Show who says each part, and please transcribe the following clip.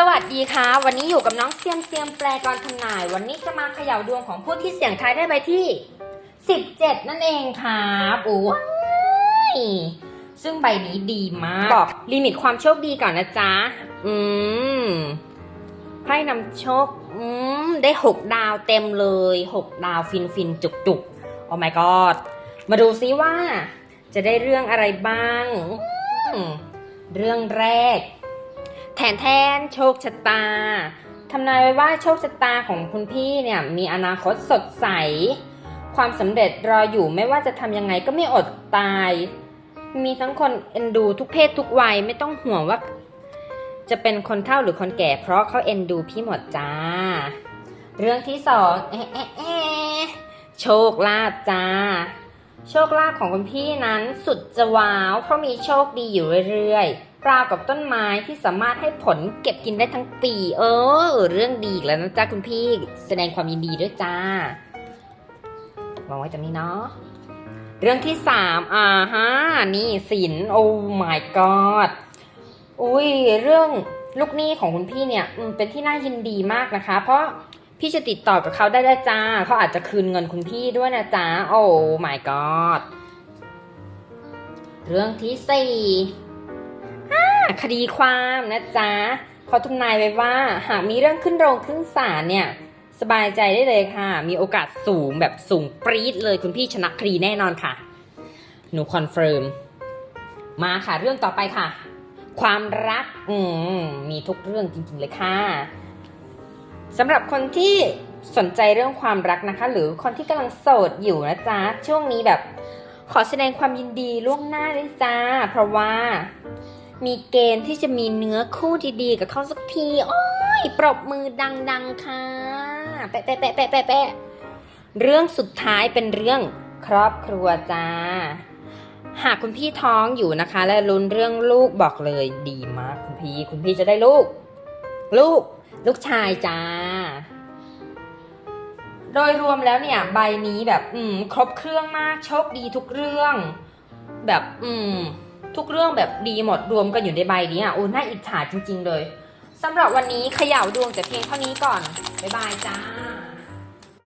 Speaker 1: สวัสดีค่ะ วันนี้อยู่กับน้องเซียมเซียมแปลกรทำนาย วันนี้จะมาเขย่าดวงของผู้ที่เสี่ยงทายได้ไปที่ 17 นั่นเองครับโอ้ยซึ่งใบนี้ดีมากบอกลิมิตความโชคดีก่อนนะจ๊ะ อืมไพ่นำโชค อืม ได้ 6 ดาวเต็มเลย 6 ดาวฟินฟินจุกจุกโอ้ my god มาดูซิว่า จะได้เรื่องอะไรบ้างอืมเรื่องแรก แทนแทนโชคชะตาทำนายไว้ว่าโชคชะตาของคุณพี่เนี่ยมีอนาคตสดใส ความสำเร็จรออยู่ไม่ว่าจะทำยังไงก็ไม่อดตาย มีทั้งคนเอ็นดูทุกเพศทุกวัยไม่ต้องห่วงว่า จะเป็นคนเฒ่าหรือคนแก่เพราะเขาเอ็นดูพี่หมดจ้า เรื่องที่สองเอ๊ะเอ๊ะเอ๊ะโชคลาภจ้าโชคลาภของคุณพี่นั้นสุดจะว้าว เพราะมีโชคดีอยู่เรื่อยๆ ราวกับต้นไม้ที่สามารถให้ผลเก็บกินได้ทั้งปี เออ เรื่องดีแล้วนะจ๊ะคุณพี่ แสดงความยินดีด้วยจ้าวางไว้ตรงนี้เนาะเรื่องที่สามอ่าฮะนี่สินโอ้ my god อุ้ยเรื่องลูกหนี้ของคุณพี่เนี่ยเป็นที่น่ายินดีมากนะคะ เพราะพี่จะติดต่อกับเขาได้แล้วจ้าเขาอาจจะคืนเงินคุณพี่ด้วยนะจ๊ะโอ้ my god เรื่องที่สี่ คดีความนะจ๊ะเขาทำนายไว้ว่า หากมีเรื่องขึ้นโรงขึ้นศาลเนี่ย สบายใจได้เลยค่ะ มีโอกาสสูงแบบสูงปรี๊ดเลยคุณพี่ชนะคดีแน่นอนค่ะ หนูคอนเฟิร์มมาค่ะเรื่องต่อไปค่ะ ความรักอืมมีทุกเรื่องจริงๆเลยค่ะสำหรับคนที่สนใจเรื่องความรักนะคะ หรือคนที่กำลังโสดอยู่นะจ๊ะช่วงนี้แบบขอแสดงความยินดีล่วงหน้าด้วยจ้า เพราะว่า มีเกณฑ์ที่จะมีเนื้อคู่ดีๆ กับเขาสักที โอ้ย ปรบมือดังๆค่ะ แปะแปะแปะแปะแปะแปะเรื่องสุดท้ายเป็นเรื่องครอบครัวจ้า หากคุณพี่ท้องอยู่นะคะ และลุ้นเรื่องลูกบอกเลยดีมากคุณพี่ คุณพี่จะได้ลูก ลูก ลูกชายจ้า โดยรวมแล้วเนี่ย ใบนี้แบบ อืม ครบเครื่องมากโชคดีทุกเรื่อง แบบ อืม ทุกเรื่องแบบดีหมดรวมกันอยู่ในใบนี้อะโอ้น่าอิจฉาจริง ๆ เลยสำหรับวันนี้เขย่าดวงแต่เพียงเท่านี้ก่อนบ๊ายบายจ้า